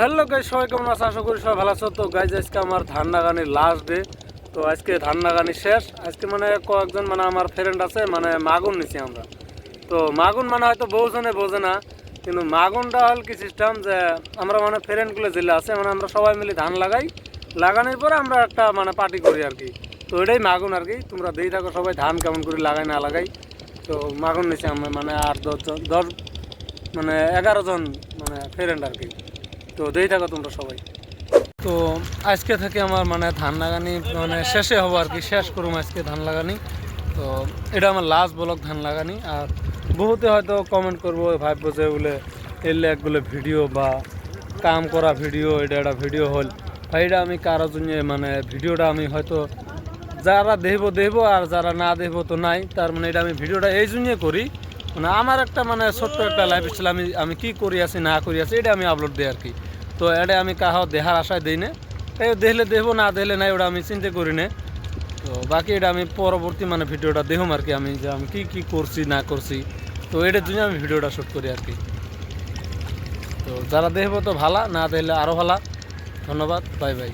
Hello guy সবাই কেমন আছে? আশা করি সবাই ভালো আছো। তো গাইজ আজকে আমার ধান লাগানির লাস্ট ডে তো আজকে ধান লাগানি শেষ। আজকে মানে কয়েকজন মানে আমার ফ্রেন্ড আছে মানে মাগুন নিছি আমরা। তো মাগুন মানে হয়তো বহুজনে বোঝে না, কিন্তু মাগুনটা হল কি সিস্টেম যে আমরা মানে ফ্রেন্ডগুলো জেলে আছে মানে আমরা সবাই মিলে ধান লাগাই। লাগানোর পরে আমরা একটা মানে পার্টি করি আর কি। তো এটাই মাগুন আর কি। তোমরা দিয়ে থাকো সবাই ধান কেমন করে লাগাই, না লাগাই। তো মাগুন নিছি আমরা মানে আর দশজন দশ মানে এগারো জন মানে ফ্রেন্ড আর কি। তো দেই থাকো তোমরা সবাই। তো আজকে থেকে আমার মানে ধান লাগানি মানে শেষে হব আর কি, শেষ করুম আজকে ধান লাগানি। তো এটা আমার লাস্ট ব্লক ধান লাগানি। আর বহুতে হয়তো কমেন্ট করব, ভাববো যে বলে, এলে একগুলো ভিডিও বা কাম করা ভিডিও এটা একটা ভিডিও হল। বা এটা আমি কারও জন্য মানে ভিডিওটা আমি হয়তো যারা দেখব দেখব আর যারা না দেখব তো নাই। তার মানে এটা আমি ভিডিওটা এই জন্যই করি। মানে আমার একটা মানে ছোট্ট একটা লাইফ স্টাইল আমি আমি কি করি আছি, না করি আছি, এটা আমি আপলোড দিই আর কি। তো এটা আমি কাহাও দেহার আশায় দিই না। এই দেখলে দেখব না দেখলে নাই, ওটা আমি চিন্তা করি না। তো বাকি এটা আমি পরবর্তী মানে ভিডিওটা দেখুম আর কি, আমি যে আমি কী কী করছি, না করছি। তো এটার জন্য আমি ভিডিওটা শ্যুট করি আর কি। তো যারা দেখব তো ভালো, না দেখলে আরও ভালো। ধন্যবাদ, বাই বাই।